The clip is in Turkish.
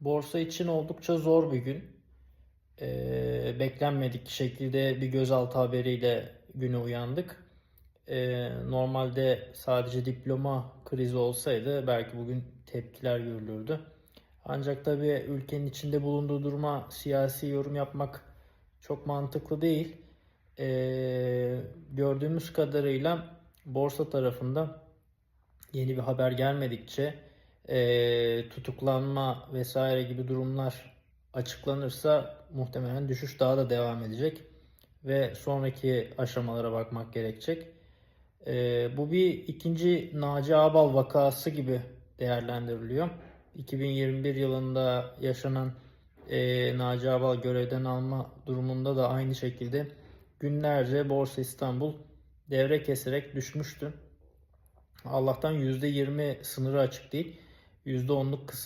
Borsa için oldukça zor bir gün. Ee, beklenmedik şekilde bir gözaltı haberiyle güne uyandık. Ee, normalde sadece diploma krizi olsaydı belki bugün tepkiler görülürdü. Ancak tabii ülkenin içinde bulunduğu duruma siyasi yorum yapmak çok mantıklı değil. Ee, gördüğümüz kadarıyla borsa tarafında yeni bir haber gelmedikçe e, tutuklanma vesaire gibi durumlar açıklanırsa muhtemelen düşüş daha da devam edecek ve sonraki aşamalara bakmak gerekecek. E, bu bir ikinci Naci Ağbal vakası gibi değerlendiriliyor. 2021 yılında yaşanan e, Naci Ağbal görevden alma durumunda da aynı şekilde günlerce Borsa İstanbul devre keserek düşmüştü. Allah'tan %20 sınırı açık değil. %10'luk kısım